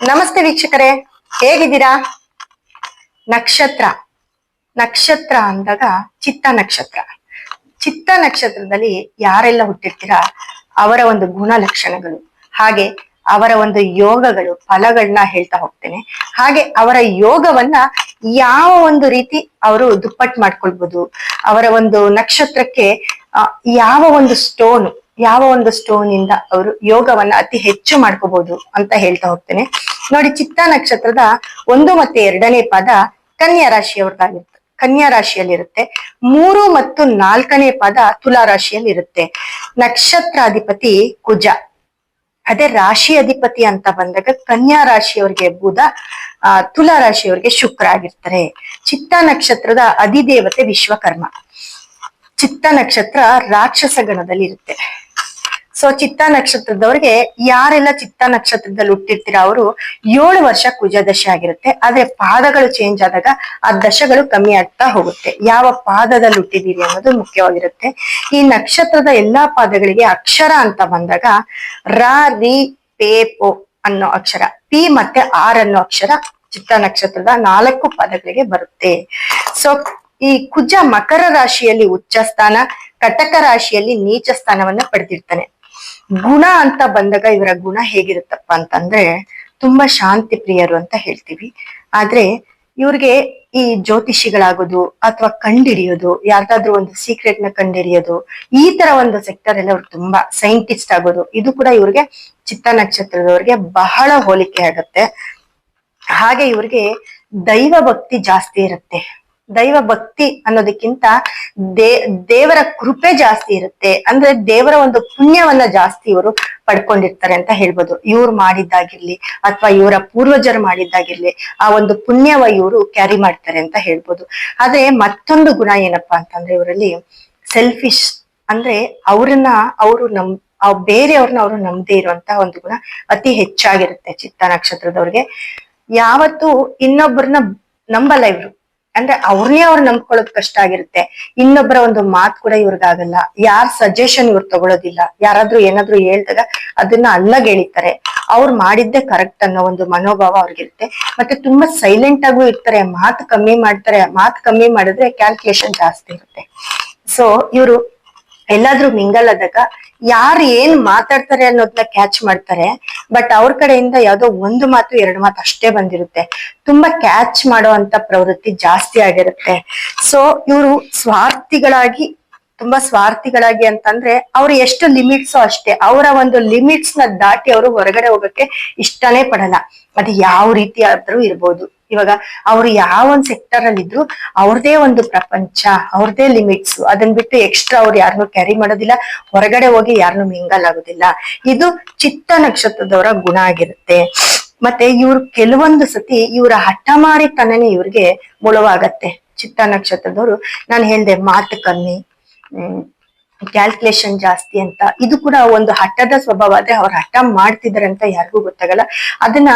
ನಮಸ್ತೆ ವೀಕ್ಷಕರೇ, ಹೇಗಿದ್ದೀರಾ? ನಕ್ಷತ್ರ. ನಕ್ಷತ್ರ ಅಂದಾಗ ಚಿತ್ತ ನಕ್ಷತ್ರ. ಚಿತ್ತ ನಕ್ಷತ್ರದಲ್ಲಿ ಯಾರೆಲ್ಲ ಹುಟ್ಟಿರ್ತೀರಾ? ಅವರ ಒಂದು ಗುಣ ಲಕ್ಷಣಗಳು ಹಾಗೆ ಅವರ ಒಂದು ಯೋಗಗಳು ಫಲಗಳನ್ನ ಹೇಳ್ತಾ ಹೋಗ್ತೇನೆ. ಹಾಗೆ ಅವರ ಯೋಗವನ್ನ ಯಾವ ಒಂದು ರೀತಿ ಅವರು ದುಪ್ಪಟ್ಟು ಮಾಡ್ಕೊಳ್ಬಹುದು ಅವರ ಒಂದು ನಕ್ಷತ್ರಕ್ಕೆ ಯಾವ ಒಂದು ಸ್ಟೋನ್ ಯಾವ ಒಂದು ಸ್ಟೋನ್ ಇಂದ ಅವರು ಯೋಗವನ್ನ ಅತಿ ಹೆಚ್ಚು ಮಾಡ್ಕೋಬಹುದು ಅಂತ ಹೇಳ್ತಾ ಹೋಗ್ತೇನೆ. ನೋಡಿ ಚಿತ್ತ ನಕ್ಷತ್ರದ ಒಂದು ಮತ್ತೆ ಎರಡನೇ ಪದ ಕನ್ಯಾ ರಾಶಿಯವ್ರದ್ದಾಗಿರುತ್ತೆ. ಕನ್ಯಾ ರಾಶಿಯಲ್ಲಿರುತ್ತೆ. ಮೂರು ಮತ್ತು ನಾಲ್ಕನೇ ಪದ ತುಲಾ ರಾಶಿಯಲ್ಲಿ ಇರುತ್ತೆ ನಕ್ಷತ್ರಾಧಿಪತಿ ಕುಜ. ಅದೇ ರಾಶಿ ಅಧಿಪತಿ ಅಂತ ಬಂದಾಗ ಕನ್ಯಾ ರಾಶಿಯವರಿಗೆ ಬುಧ ಆ, ತುಲಾ ರಾಶಿಯವರಿಗೆ ಶುಕ್ರ ಆಗಿರ್ತಾರೆ. ಚಿತ್ತ ನಕ್ಷತ್ರದ ಅಧಿದೇವತೆ ವಿಶ್ವಕರ್ಮ. ಚಿತ್ತ ನಕ್ಷತ್ರ ರಾಕ್ಷಸ ಗಣದಲ್ಲಿ ಇರುತ್ತೆ ಸೊ ಚಿತ್ತ ನಕ್ಷತ್ರದವ್ರಿಗೆ ಯಾರೆಲ್ಲ ಚಿತ್ತ ನಕ್ಷತ್ರದಲ್ಲಿ ಹುಟ್ಟಿರ್ತೀರ ಅವರು ಏಳು ವರ್ಷ ಕುಜ ದಶೆ ಆಗಿರುತ್ತೆ. ಆದ್ರೆ ಪಾದಗಳು ಚೇಂಜ್ ಆದಾಗ ಆ ದಶಗಳು ಕಮ್ಮಿ ಆಗ್ತಾ ಹೋಗುತ್ತೆ. ಯಾವ ಪಾದದಲ್ಲಿ ಹುಟ್ಟಿದೀರಿ ಅನ್ನೋದು ಮುಖ್ಯವಾಗಿರುತ್ತೆ. ಈ ನಕ್ಷತ್ರದ ಎಲ್ಲಾ ಪಾದಗಳಿಗೆ ಅಕ್ಷರ ಅಂತ ಬಂದಾಗ ರ, ರಿ, ಪೇ, ಪೋ ಅನ್ನೋ ಅಕ್ಷರ. ಪಿ ಮತ್ತೆ ಆರ್ ಅನ್ನೋ ಅಕ್ಷರ ಚಿತ್ತ ನಕ್ಷತ್ರದ ನಾಲ್ಕು ಪದಗಳಿಗೆ ಬರುತ್ತೆ. ಸೊ ಈ ಕುಜ ಮಕರ ರಾಶಿಯಲ್ಲಿ ಉಚ್ಚ ಸ್ಥಾನ ಕಟಕ ರಾಶಿಯಲ್ಲಿ ನೀಚ ಸ್ಥಾನವನ್ನ ಪಡೆದಿರ್ತಾನೆ. ಗುಣ ಅಂತ ಬಂದಾಗ ಇವರ ಗುಣ ಹೇಗಿರುತ್ತಪ್ಪ ಅಂತಂದ್ರೆ ತುಂಬಾ ಶಾಂತಿ ಪ್ರಿಯರು ಅಂತ ಹೇಳ್ತೀವಿ. ಆದ್ರೆ ಇವ್ರಿಗೆ ಈ ಜ್ಯೋತಿಷಿಗಳಾಗೋದು ಅಥವಾ ಕಂಡಿಡಿಯೋದು, ಯಾರ್ದಾದ್ರೂ ಒಂದು ಸೀಕ್ರೆಟ್ನ ಕಂಡಿಡಿಯೋದು, ಈ ತರ ಒಂದು ಸೆಕ್ಟರ್ ಅಲ್ಲಿ ಅವ್ರಿಗೆ ತುಂಬಾ ಸೈಂಟಿಸ್ಟ್ ಆಗೋದು, ಇದು ಕೂಡ ಇವ್ರಿಗೆ ಚಿತ್ತ ನಕ್ಷತ್ರದವ್ರಿಗೆ ಬಹಳ ಹೋಲಿಕೆ ಆಗತ್ತೆ. ಹಾಗೆ ಇವ್ರಿಗೆ ದೈವ ಭಕ್ತಿ ಜಾಸ್ತಿ ಇರುತ್ತೆ. ದೈವ ಭಕ್ತಿ ಅನ್ನೋದಕ್ಕಿಂತ ದೇ, ದೇವರ ಕೃಪೆ ಜಾಸ್ತಿ ಇರುತ್ತೆ. ಅಂದ್ರೆ ದೇವರ ಒಂದು ಪುಣ್ಯವನ್ನ ಜಾಸ್ತಿ ಇವರು ಪಡ್ಕೊಂಡಿರ್ತಾರೆ ಅಂತ ಹೇಳ್ಬೋದು. ಇವ್ರು ಮಾಡಿದ್ದಾಗಿರ್ಲಿ ಅಥವಾ ಇವರ ಪೂರ್ವಜರು ಮಾಡಿದ್ದಾಗಿರ್ಲಿ ಆ ಒಂದು ಪುಣ್ಯವ ಇವರು ಕ್ಯಾರಿ ಮಾಡ್ತಾರೆ ಅಂತ ಹೇಳ್ಬೋದು. ಆದ್ರೆ ಮತ್ತೊಂದು ಗುಣ ಏನಪ್ಪಾ ಅಂತಂದ್ರೆ ಇವರಲ್ಲಿ ಸೆಲ್ಫಿಶ್ ಅಂದ್ರೆ ಅವ್ರನ್ನ ಅವರು ನಮ್ ಬೇರೆಯವ್ರನ್ನ ಅವರು ನಂಬದೇ ಇರುವಂತ ಒಂದು ಗುಣ ಅತಿ ಹೆಚ್ಚಾಗಿರುತ್ತೆ ಚಿತ್ತ ನಕ್ಷತ್ರದವ್ರಿಗೆ. ಯಾವತ್ತು ಇನ್ನೊಬ್ಬರನ್ನ ನಂಬಲ್ಲ ಇವ್ರು. ಅಂದ್ರೆ ಅವ್ರನ್ನೇ ಅವ್ರು ನಂಬ್ಕೊಳ್ಳೋದ್ ಕಷ್ಟ ಆಗಿರುತ್ತೆ. ಇನ್ನೊಬ್ಬರ ಒಂದು ಮಾತು ಕೂಡ ಇವ್ರಿಗಾಗಲ್ಲ. ಯಾರ್ ಸಜೆಷನ್ ಇವ್ರು ತಗೊಳ್ಳೋದಿಲ್ಲ ಯಾರಾದ್ರೂ ಏನಾದ್ರೂ ಹೇಳ್ದಾಗ ಅದನ್ನ ಅಲ್ಲಗೆಳಿತಾರೆ ಅವ್ರು ಮಾಡಿದ್ದೆ ಕರೆಕ್ಟ್ ಅನ್ನೋ ಒಂದು ಮನೋಭಾವ ಅವ್ರಿಗಿರುತ್ತೆ. ಮತ್ತೆ ತುಂಬಾ ಸೈಲೆಂಟ್ ಆಗೂ ಇರ್ತಾರೆ. ಮಾತು ಕಮ್ಮಿ ಮಾಡ್ತಾರೆ. ಮಾತು ಕಮ್ಮಿ ಮಾಡಿದ್ರೆ ಕ್ಯಾಲ್ಕುಲೇಷನ್ ಜಾಸ್ತಿ ಇರುತ್ತೆ. ಸೊ ಇವರು ಎಲ್ಲಾದ್ರೂ ಮಿಂಗಲ್ ಆದಾಗ ಯಾರು ಏನ್ ಮಾತಾಡ್ತಾರೆ ಅನ್ನೋದನ್ನ ಕ್ಯಾಚ್ ಮಾಡ್ತಾರೆ. ಬಟ್ ಅವ್ರ ಕಡೆಯಿಂದ ಯಾವ್ದೋ ಒಂದು ಮಾತು, ಎರಡು ಮಾತು ಅಷ್ಟೇ ಬಂದಿರುತ್ತೆ. ತುಂಬಾ ಕ್ಯಾಚ್ ಮಾಡೋ ಅಂತ ಪ್ರವೃತ್ತಿ ಜಾಸ್ತಿ ಆಗಿರುತ್ತೆ. ಸೊ ಇವರು ಸ್ವಾರ್ಥಿಗಳಾಗಿ, ತುಂಬಾ ಸ್ವಾರ್ಥಿಗಳಾಗಿ ಅಂತಂದ್ರೆ ಅವ್ರು ಎಷ್ಟು ಲಿಮಿಟ್ಸ್ ಅಷ್ಟೇ. ಅವರ ಒಂದು ಲಿಮಿಟ್ಸ್ನ ದಾಟಿ ಅವರು ಹೊರಗಡೆ ಹೋಗಕ್ಕೆ ಇಷ್ಟನೇ ಪಡಲ್ಲ. ಅದು ಯಾವ ರೀತಿ ಆದ್ರೂ ಇರ್ಬೋದು. ಇವಾಗ ಅವ್ರು ಯಾವ ಒಂದ್ ಸೆಕ್ಟರ್ ಅಲ್ಲಿ ಇದ್ರು ಅವ್ರದೇ ಒಂದು ಪ್ರಪಂಚ, ಅವ್ರದೇ ಲಿಮಿಟ್ಸ್ ಅದನ್ನ ಬಿಟ್ಟು ಎಕ್ಸ್ಟ್ರಾ ಅವ್ರು ಯಾರನ್ನು ಕ್ಯಾರಿ ಮಾಡೋದಿಲ್ಲ. ಹೊರಗಡೆ ಹೋಗಿ ಯಾರನ್ನು ಮಿಂಗಲ್ ಆಗೋದಿಲ್ಲ. ಇದು ಚಿತ್ತ ನಕ್ಷತ್ರದವರ ಗುಣ ಆಗಿರುತ್ತೆ. ಮತ್ತೆ ಇವ್ರು ಕೆಲವೊಂದು ಸತಿ ಇವರ ಹಠಮಾರಿತನನೇ ಇವ್ರಿಗೆ ಮುಳುವಾಗತ್ತೆ. ಚಿತ್ತ ನಕ್ಷತ್ರದವರು. ನಾನು ಹೇಳ್ದೆ ಮಾತು ಕಮ್ಮಿ. ಹ್ಮ್. ಕ್ಯಾಲ್ಕುಲೇಷನ್ ಜಾಸ್ತಿ ಅಂತ. ಇದು ಕೂಡ ಒಂದು ಹಠದ ಸ್ವಭಾವ. ಆದ್ರೆ ಅವ್ರು ಹಠ ಮಾಡ್ತಿದಾರೆ ಅಂತ ಯಾರಿಗೂ ಗೊತ್ತಾಗಲ್ಲ. ಅದನ್ನ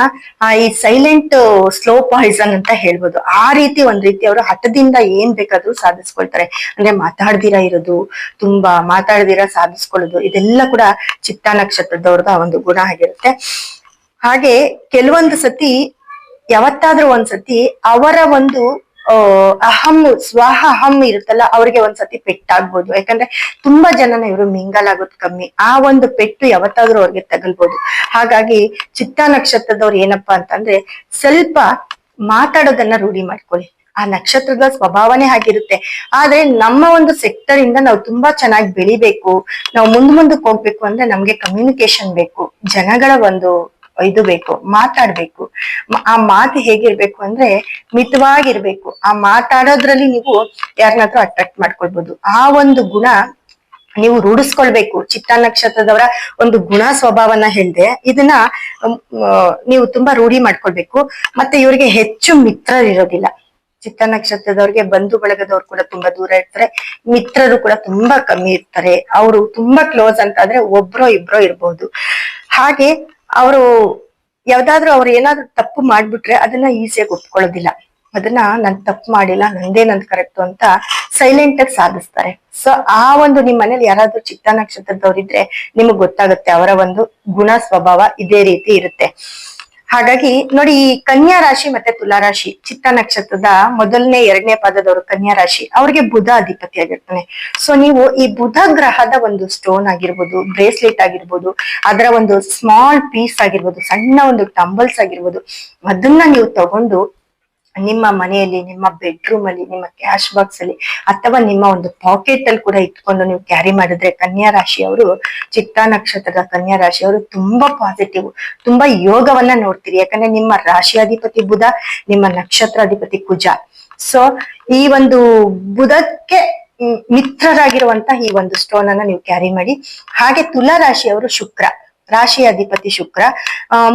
ಈ ಸೈಲೆಂಟ್ ಸ್ಲೋ ಪಾಯ್ಸನ್ ಅಂತ ಹೇಳ್ಬೋದು. ಆ ರೀತಿ ಒಂದ್ ರೀತಿ ಅವರು ಹಠದಿಂದ ಏನ್ ಬೇಕಾದ್ರೂ ಸಾಧಿಸ್ಕೊಳ್ತಾರೆ. ಅಂದ್ರೆ ಮಾತಾಡ್ದಿರ ಇರೋದು, ತುಂಬಾ ಮಾತಾಡ್ದಿರ ಸಾಧಿಸ್ಕೊಳ್ಳೋದು, ಇದೆಲ್ಲ ಕೂಡ ಚಿತ್ತ ನಕ್ಷತ್ರದವ್ರದ ಒಂದು ಗುಣ ಆಗಿರುತ್ತೆ. ಹಾಗೆ, ಕೆಲವೊಂದು ಸತಿ, ಯಾವತ್ತಾದ್ರೂ ಒಂದ್ಸತಿ ಅವರ ಒಂದು ಅಹಂ ಸ್ವಾಹ ಅಹಂ ಇರುತ್ತಲ್ಲ, ಅವ್ರಿಗೆ ಒಂದ್ಸತಿ ಪೆಟ್ಟಾಗ್ಬೋದು. ಯಾಕಂದ್ರೆ ತುಂಬಾ ಜನನ ಇವರು ಮಿಂಗಲ್ ಆಗೋದು ಕಮ್ಮಿ. ಆ ಒಂದು ಪೆಟ್ಟು ಯಾವತ್ತಾದ್ರೂ ಅವ್ರಿಗೆ ತಗಲ್ಬೋದು. ಹಾಗಾಗಿ ಚಿತ್ತ ನಕ್ಷತ್ರದವ್ರು ಏನಪ್ಪಾ ಅಂತಂದ್ರೆ, ಸ್ವಲ್ಪ ಮಾತಾಡೋದನ್ನ ರೂಢಿ ಮಾಡ್ಕೊಳ್ಳಿ. ಆ ನಕ್ಷತ್ರದ ಸ್ವಭಾವನೆ ಹಾಗಿರುತ್ತೆ. ಆದ್ರೆ ನಮ್ಮ ಒಂದು ಸೆಕ್ಟರ್ ಇಂದ ನಾವು ತುಂಬಾ ಚೆನ್ನಾಗಿ ಬೆಳಿಬೇಕು. ನಾವು ಮುಂದ್ ಮುಂದಕ್ಕೆ ಹೋಗ್ಬೇಕು ಅಂದ್ರೆ ನಮ್ಗೆ ಕಮ್ಯುನಿಕೇಶನ್ ಬೇಕು. ಜನಗಳ ಒಂದು ಇದು ಬೇಕು, ಮಾತಾಡ್ಬೇಕು. ಆ ಮಾತು ಹೇಗಿರ್ಬೇಕು ಅಂದ್ರೆ ಮಿತವಾಗಿರ್ಬೇಕು. ಆ ಮಾತಾಡೋದ್ರಲ್ಲಿ ನೀವು ಯಾರನ್ನಾದ್ರೂ ಅಟ್ರಾಕ್ಟ್ ಮಾಡ್ಕೊಳ್ಬಹುದು ಆ ಒಂದು ಗುಣ ನೀವು ರೂಢಿಸ್ಕೊಳ್ಬೇಕು. ಚಿತ್ತ ನಕ್ಷತ್ರದವರ ಒಂದು ಗುಣ ಸ್ವಭಾವನ ಹೇಳಿದೆ, ಇದನ್ನ ನೀವು ತುಂಬಾ ರೂಢಿ ಮಾಡ್ಕೊಳ್ಬೇಕು. ಮತ್ತೆ ಇವರಿಗೆ ಹೆಚ್ಚು ಮಿತ್ರರಿರೋದಿಲ್ಲ. ಚಿತ್ತ ನಕ್ಷತ್ರದವ್ರಿಗೆ ಬಂಧು ಬಳಗದವ್ರು ಕೂಡ ತುಂಬಾ ದೂರ ಇರ್ತಾರೆ. ಮಿತ್ರರು ಕೂಡ ತುಂಬಾ ಕಮ್ಮಿ ಇರ್ತಾರೆ. ಅವರು ತುಂಬಾ ಕ್ಲೋಸ್ ಅಂತ ಆದ್ರೆ ಒಬ್ರೋ ಇಬ್ರೋ ಇರ್ಬೋದು. ಹಾಗೆ ಅವರು ಯಾವ್ದಾದ್ರು ಅವ್ರು ಏನಾದ್ರು ತಪ್ಪು ಮಾಡ್ಬಿಟ್ರೆ ಅದನ್ನ ಈಸಿಯಾಗಿ ಒಪ್ಕೊಳ್ಳೋದಿಲ್ಲ. ಅದನ್ನ ನನ್ ತಪ್ಪು ಮಾಡಿಲ್ಲ, ನಂದೇ ನಂದ್ ಕರೆಕ್ಟ್ ಅಂತ ಸೈಲೆಂಟ್ ಆಗಿ ಸಾಧಿಸ್ತಾರೆ. ಸೊ ಆ ಒಂದು ನಿಮ್ ಮನೇಲಿ ಯಾರಾದ್ರೂ ಚಿತ್ತ ನಕ್ಷತ್ರದವ್ರಿದ್ರೆ ನಿಮಗ್ ಗೊತ್ತಾಗುತ್ತೆ, ಅವರ ಒಂದು ಗುಣ ಸ್ವಭಾವ ಇದೇ ರೀತಿ ಇರುತ್ತೆ. ಹಾಗಾಗಿ ನೋಡಿ ಈ ಕನ್ಯಾ ರಾಶಿ ಮತ್ತೆ ತುಲಾ ರಾಶಿ, ಚಿತ್ತ ನಕ್ಷತ್ರದ ಮೊದಲನೇ, ಎರಡನೇ ಪದದವರು ಕನ್ಯಾ ರಾಶಿ, ಅವ್ರಿಗೆ ಬುಧ ಅಧಿಪತಿ ಆಗಿರ್ತಾನೆ. ಸೊ ನೀವು ಈ ಬುಧ ಗ್ರಹದ ಒಂದು ಸ್ಟೋನ್ ಆಗಿರ್ಬೋದು ಬ್ರೇಸ್ಲೆಟ್ ಆಗಿರ್ಬೋದು, ಅದರ ಒಂದು ಸ್ಮಾಲ್ ಪೀಸ್ ಆಗಿರ್ಬೋದು, ಸಣ್ಣ ಒಂದು ಟಂಬಲ್ಸ್ ಆಗಿರ್ಬೋದು, ಅದನ್ನ ನೀವು ತಗೊಂಡು ನಿಮ್ಮ ಮನೆಯಲ್ಲಿ, ನಿಮ್ಮ ಬೆಡ್ರೂಮ್ ಅಲ್ಲಿ, ನಿಮ್ಮ ಕ್ಯಾಶ್ ಬಾಕ್ಸ್ ಅಲ್ಲಿ ಅಥವಾ ನಿಮ್ಮ ಒಂದು ಪಾಕೆಟ್ ಅಲ್ಲಿ ಕೂಡ ಇಟ್ಕೊಂಡು ನೀವು ಕ್ಯಾರಿ ಮಾಡಿದ್ರೆ ಕನ್ಯಾ ರಾಶಿಯವರು ಚಿತ್ತಾ ನಕ್ಷತ್ರದ ಕನ್ಯಾ ರಾಶಿಯವರು ತುಂಬಾ ಪಾಸಿಟಿವ್ ತುಂಬಾ ಯೋಗವನ್ನ ನೋಡ್ತೀರಿ. ಯಾಕಂದ್ರೆ ನಿಮ್ಮ ರಾಶಿಯಾಧಿಪತಿ ಬುಧ, ನಿಮ್ಮ ನಕ್ಷತ್ರಾಧಿಪತಿ ಕುಜ. ಸೊ ಈ ಒಂದು ಬುಧಕ್ಕೆ ಮಿತ್ರರಾಗಿರುವಂತ ಈ ಒಂದು ಸ್ಟೋನ್ ಅನ್ನ ನೀವು ಕ್ಯಾರಿ ಮಾಡಿ. ಹಾಗೆ ತುಲಾ ರಾಶಿಯವರು ಶುಕ್ರ, ರಾಶಿ ಅಧಿಪತಿ ಶುಕ್ರ.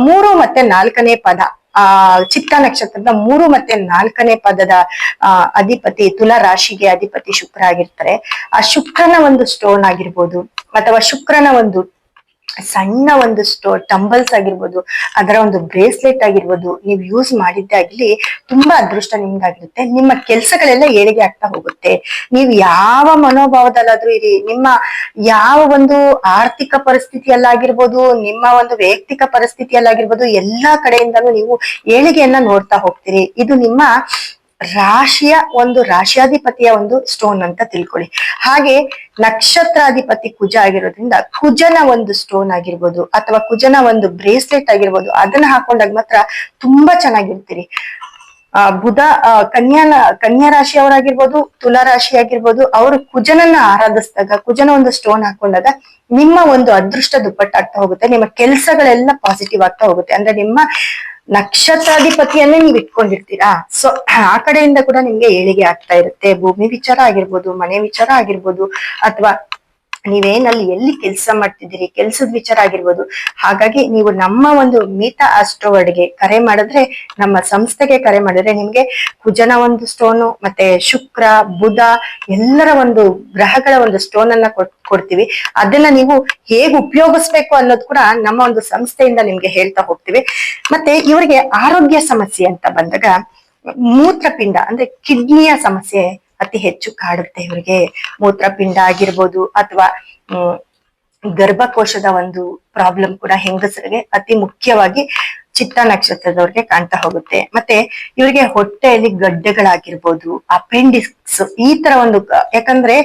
ಮೂರು ಮತ್ತೆ ನಾಲ್ಕನೇ ಪದ. ಆ, ಚಿತ್ತ ನಕ್ಷತ್ರದ ಮೂರು ಮತ್ತೆ ನಾಲ್ಕನೇ ಪದದ ಅಧಿಪತಿ, ತುಲಾ ರಾಶಿಗೆ ಅಧಿಪತಿ ಶುಕ್ರ ಆಗಿರ್ತಾರೆ. ಆ ಶುಕ್ರನ ಒಂದು ಸ್ಟೋನ್ ಆಗಿರ್ಬೋದು, ಅಥವಾ ಶುಕ್ರನ ಒಂದು ಸಣ್ಣ ಒಂದು ಸ್ಟೋರ್ ಟಂಬಲ್ಸ್ ಆಗಿರ್ಬೋದು, ಅದರ ಒಂದು ಬ್ರೇಸ್ಲೆಟ್ ಆಗಿರ್ಬೋದು ನೀವು ಯೂಸ್ ಮಾಡಿದ್ದೇ ಆಗ್ಲಿ ತುಂಬಾ ಅದೃಷ್ಟ ನಿಮ್ಗಾಗಿರುತ್ತೆ. ನಿಮ್ಮ ಕೆಲಸಗಳೆಲ್ಲ ಏಳಿಗೆ ಆಗ್ತಾ ಹೋಗುತ್ತೆ. ನೀವು ಯಾವ ಮನೋಭಾವದಲ್ಲಾದ್ರೂ ಇರಿ. ನಿಮ್ಮ ಯಾವ ಒಂದು ಆರ್ಥಿಕ ಪರಿಸ್ಥಿತಿಯಲ್ಲಾಗಿರ್ಬೋದು, ನಿಮ್ಮ ಒಂದು ವೈಯಕ್ತಿಕ ಪರಿಸ್ಥಿತಿಯಲ್ಲಾಗಿರ್ಬೋದು, ಎಲ್ಲಾ ಕಡೆಯಿಂದಲೂ ನೀವು ಏಳಿಗೆಯನ್ನ ನೋಡ್ತಾ ಹೋಗ್ತೀರಿ. ಇದು ನಿಮ್ಮ ರಾಶಿಯ ಒಂದು ರಾಶಿಯಾಧಿಪತಿಯ ಒಂದು ಸ್ಟೋನ್ ಅಂತ ತಿಳ್ಕೊಳ್ಳಿ. ಹಾಗೆ ನಕ್ಷತ್ರಾಧಿಪತಿ ಕುಜ ಆಗಿರೋದ್ರಿಂದ ಕುಜನ ಒಂದು ಸ್ಟೋನ್ ಆಗಿರ್ಬೋದು ಅಥವಾ ಕುಜನ ಒಂದು ಬ್ರೇಸ್ಲೆಟ್ ಆಗಿರ್ಬೋದು ಅದನ್ನ ಹಾಕೊಂಡಾಗ ಮಾತ್ರ ತುಂಬಾ ಚೆನ್ನಾಗಿರ್ತೀರಿ. ಆ, ಬುಧ ಕನ್ಯಾನ ಕನ್ಯಾ ರಾಶಿಯವರಾಗಿರ್ಬೋದು, ತುಲಾ ರಾಶಿ ಆಗಿರ್ಬೋದು, ಅವರು ಕುಜನನ್ನ ಆರಾಧಿಸಿದಾಗ, ಕುಜನ ಒಂದು ಸ್ಟೋನ್ ಹಾಕೊಂಡಾಗ ನಿಮ್ಮ ಒಂದು ಅದೃಷ್ಟ ದುಪ್ಪಟ್ಟಾಗ್ತಾ ಹೋಗುತ್ತೆ, ನಿಮ್ಮ ಕೆಲಸಗಳೆಲ್ಲ ಪಾಸಿಟಿವ್ ಆಗ್ತಾ ಹೋಗುತ್ತೆ. ಅಂದ್ರೆ ನಿಮ್ಮ ನಕ್ಷತ್ರಾಧಿಪತಿಯನ್ನೇ ನೀವು ಇಟ್ಕೊಂಡಿರ್ತೀರಾ? ಸೊ ಆ ಕಡೆಯಿಂದ ಕೂಡ ನಿಮ್ಗೆ ಏಳಿಗೆ ಆಗ್ತಾ ಇರುತ್ತೆ. ಭೂಮಿ ವಿಚಾರ ಆಗಿರ್ಬೋದು, ಮನೆ ವಿಚಾರ ಆಗಿರ್ಬೋದು, ಅಥವಾ ನೀವೇನಲ್ಲಿ ಎಲ್ಲಿ ಕೆಲಸ ಮಾಡ್ತಿದ್ದೀರಿ? ಕೆಲ್ಸದ ವಿಚಾರ ಆಗಿರ್ಬೋದು. ಹಾಗಾಗಿ ನೀವು ನಮ್ಮ ಒಂದು ಮೀತ ಅಸ್ಟ್ರೋವರ್ಡ್ಗೆ ಕರೆ ಮಾಡಿದ್ರೆ, ನಮ್ಮ ಸಂಸ್ಥೆಗೆ ಕರೆ ಮಾಡಿದ್ರೆ ನಿಮ್ಗೆ ಕುಜನ ಒಂದು ಸ್ಟೋನು ಮತ್ತೆ ಶುಕ್ರ, ಬುಧ ಎಲ್ಲರ ಒಂದು ಗ್ರಹಗಳ ಒಂದು ಸ್ಟೋನ್ ಅನ್ನ ಕೊಡ್ತೀವಿ. ಅದನ್ನ ನೀವು ಹೇಗೆ ಉಪಯೋಗಿಸ್ಬೇಕು ಅನ್ನೋದು ಕೂಡ ನಮ್ಮ ಒಂದು ಸಂಸ್ಥೆಯಿಂದ ನಿಮ್ಗೆ ಹೇಳ್ತಾ ಹೋಗ್ತೀವಿ. ಮತ್ತೆ ಇವರಿಗೆ ಆರೋಗ್ಯ ಸಮಸ್ಯೆ ಅಂತ ಬಂದಾಗ, ಮೂತ್ರಪಿಂಡ ಅಂದ್ರೆ ಕಿಡ್ನಿಯ ಸಮಸ್ಯೆ ಅತಿ ಹೆಚ್ಚು ಕಾಡುತ್ತೆ ಇವರಿಗೆ. ಮೂತ್ರಪಿಂಡ ಆಗಿರ್ಬೋದು ಅಥವಾ ಗರ್ಭಕೋಶದ ಒಂದು ಪ್ರಾಬ್ಲಮ್ ಕೂಡ ಹೆಂಗಸರಿಗೆ ಅತಿ ಮುಖ್ಯವಾಗಿ ಚಿತ್ತ ನಕ್ಷತ್ರದವ್ರಿಗೆ ಕಾಣ್ತಾ ಹೋಗುತ್ತೆ. ಮತ್ತೆ ಇವರಿಗೆ ಹೊಟ್ಟೆಯಲ್ಲಿ ಗಡ್ಡೆಗಳಾಗಿರ್ಬೋದು ಅಪೆಂಡಿಕ್ಸ್ ಈ ತರ ಒಂದು, ಯಾಕಂದ್ರೆ,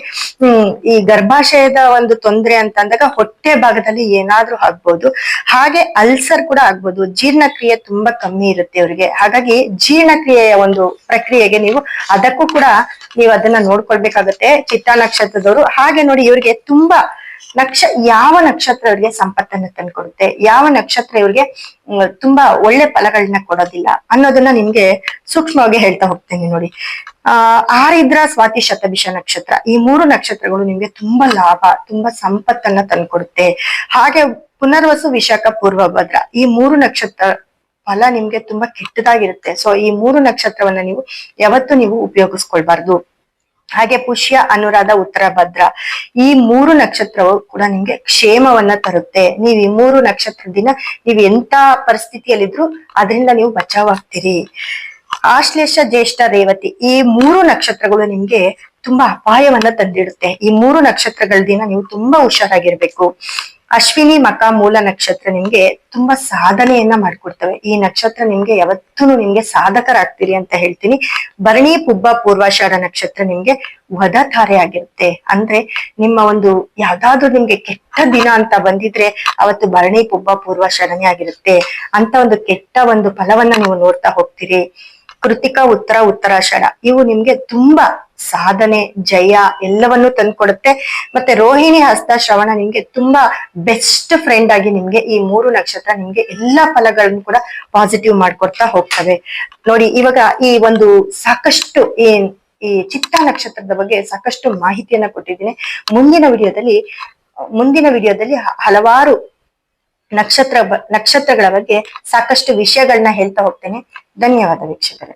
ಹ್ಮ್, ಈ ಗರ್ಭಾಶಯದ ಒಂದು ತೊಂದರೆ ಅಂತ ಅಂದಾಗ ಹೊಟ್ಟೆ ಭಾಗದಲ್ಲಿ ಏನಾದ್ರೂ ಆಗ್ಬೋದು. ಹಾಗೆ ಅಲ್ಸರ್ ಕೂಡ ಆಗ್ಬೋದು. ಜೀರ್ಣಕ್ರಿಯೆ ತುಂಬಾ ಕಮ್ಮಿ ಇರುತ್ತೆ ಇವರಿಗೆ. ಹಾಗಾಗಿ ಜೀರ್ಣಕ್ರಿಯೆಯ ಒಂದು ಪ್ರಕ್ರಿಯೆಗೆ ನೀವು ಅದಕ್ಕೂ ಕೂಡ ನೀವು ಅದನ್ನ ನೋಡ್ಕೊಳ್ಬೇಕಾಗತ್ತೆ. ಚಿತ್ತ ನಕ್ಷತ್ರದವರು. ಹಾಗೆ ನೋಡಿ ಇವ್ರಿಗೆ ತುಂಬಾ ನಕ್ಷ, ಯಾವ ನಕ್ಷತ್ರ ಇವರಿಗೆ ಸಂಪತ್ತನ್ನು ತಂದ್ಕೊಡುತ್ತೆ? ಯಾವ ನಕ್ಷತ್ರ ಇವ್ರಿಗೆ ತುಂಬಾ ಒಳ್ಳೆ ಫಲಗಳನ್ನ ಕೊಡೋದಿಲ್ಲ ಅನ್ನೋದನ್ನ ನಿಮ್ಗೆ ಸೂಕ್ಷ್ಮವಾಗಿ ಹೇಳ್ತಾ ಹೋಗ್ತೇನೆ ನೋಡಿ. ಆ, ಆರಿದ್ರ ಸ್ವಾತಿ ಶತಭಿಷ ನಕ್ಷತ್ರ. ಈ ಮೂರು ನಕ್ಷತ್ರಗಳು ನಿಮ್ಗೆ ತುಂಬಾ ಲಾಭ, ತುಂಬಾ ಸಂಪತ್ತನ್ನ ತಂದ್ಕೊಡುತ್ತೆ. ಹಾಗೆ ಪುನರ್ವಸು ವಿಶಾಖ ಪೂರ್ವ ಭದ್ರ ಈ ಮೂರು ನಕ್ಷತ್ರ ಫಲ ನಿಮ್ಗೆ ತುಂಬಾ ಕೆಟ್ಟದಾಗಿರುತ್ತೆ. ಸೊ ಈ ಮೂರು ನಕ್ಷತ್ರವನ್ನ ನೀವು ಯಾವತ್ತು ನೀವು ಉಪಯೋಗಿಸ್ಕೊಳ್ಬಾರ್ದು. ಹಾಗೆ ಪುಷ್ಯ, ಅನುರಾಧ, ಉತ್ತರ, ಭದ್ರ ಈ ಮೂರು ನಕ್ಷತ್ರವು ಕೂಡ ನಿಮ್ಗೆ ಕ್ಷೇಮವನ್ನ ತರುತ್ತೆ. ನೀವು ಈ ಮೂರು ನಕ್ಷತ್ರದಿಂದ ನೀವು ಎಂತ ಪರಿಸ್ಥಿತಿಯಲ್ಲಿದ್ರು ಅದರಿಂದ ನೀವು ಬಚಾವಾಗ್ತೀರಿ. ಆಶ್ಲೇಷ, ಜ್ಯೇಷ್ಠ, ರೇವತಿ ಈ ಮೂರು ನಕ್ಷತ್ರಗಳು ನಿಮ್ಗೆ ತುಂಬಾ ಅಪಾಯವನ್ನ ತಂದಿಡುತ್ತೆ. ಈ ಮೂರು ನಕ್ಷತ್ರಗಳ ದಿನ ನೀವು ತುಂಬಾ ಹುಷಾರಾಗಿರ್ಬೇಕು. ಅಶ್ವಿನಿ ಮಕ ಮೂಲ ನಕ್ಷತ್ರ ನಿಮ್ಗೆ ತುಂಬಾ ಸಾಧನೆಯನ್ನ ಮಾಡ್ಕೊಡ್ತವೆ. ಈ ನಕ್ಷತ್ರ ನಿಮ್ಗೆ ಯಾವತ್ತೂ ನಿಮ್ಗೆ ಸಾಧಕರಾಗ್ತೀರಿ ಅಂತ ಹೇಳ್ತೀನಿ. ಭರಣಿ, ಪುಬ್ಬ, ಪೂರ್ವಾಷಾಢ ನಕ್ಷತ್ರ ನಿಮ್ಗೆ ವಧತಾರೆ ಆಗಿರುತ್ತೆ. ಅಂದ್ರೆ ನಿಮ್ಮ ಒಂದು ಯಾವ್ದಾದ್ರು ನಿಮ್ಗೆ ಕೆಟ್ಟ ದಿನ ಅಂತ ಬಂದಿದ್ರೆ ಅವತ್ತು ಭರಣಿ, ಪುಬ್ಬ, ಪೂರ್ವಾಷಾಢನೇ ಆಗಿರುತ್ತೆ. ಅಂತ ಒಂದು ಕೆಟ್ಟ ಒಂದು ಫಲವನ್ನ ನೀವು ನೋಡ್ತಾ ಹೋಗ್ತೀರಿ. ಕೃತಿಕ ಉತ್ತರ, ಉತ್ತರಾಷಾಢ. ಇವು ನಿಮ್ಗೆ ತುಂಬಾ ಸಾಧನೆ, ಜಯ ಎಲ್ಲವನ್ನೂ ತಂದ್ಕೊಡುತ್ತೆ. ಮತ್ತೆ ರೋಹಿಣಿ ಹಸ್ತ ಶ್ರವಣ ನಿಮ್ಗೆ ತುಂಬಾ ಬೆಸ್ಟ್ ಫ್ರೆಂಡ್ ಆಗಿ ನಿಮ್ಗೆ ಈ ಮೂರು ನಕ್ಷತ್ರ ನಿಮ್ಗೆ ಎಲ್ಲಾ ಫಲಗಳನ್ನು ಕೂಡ ಪಾಸಿಟಿವ್ ಮಾಡ್ಕೊಡ್ತಾ ಹೋಗ್ತವೆ. ನೋಡಿ, ಇವಾಗ ಈ ಒಂದು ಸಾಕಷ್ಟು ಏನ್ ಈ ಚಿತ್ತ ನಕ್ಷತ್ರದ ಬಗ್ಗೆ ಸಾಕಷ್ಟು ಮಾಹಿತಿಯನ್ನ ಕೊಟ್ಟಿದ್ದೀನಿ. ಮುಂದಿನ ವಿಡಿಯೋದಲ್ಲಿ ಮುಂದಿನ ವಿಡಿಯೋದಲ್ಲಿ ಹಲವಾರು ನಕ್ಷತ್ರ ನಕ್ಷತ್ರಗಳ ಬಗ್ಗೆ ಸಾಕಷ್ಟು ವಿಷಯಗಳನ್ನ ಹೇಳ್ತಾ ಹೋಗ್ತೇನೆ. ಧನ್ಯವಾದ ವೀಕ್ಷಕರೇ.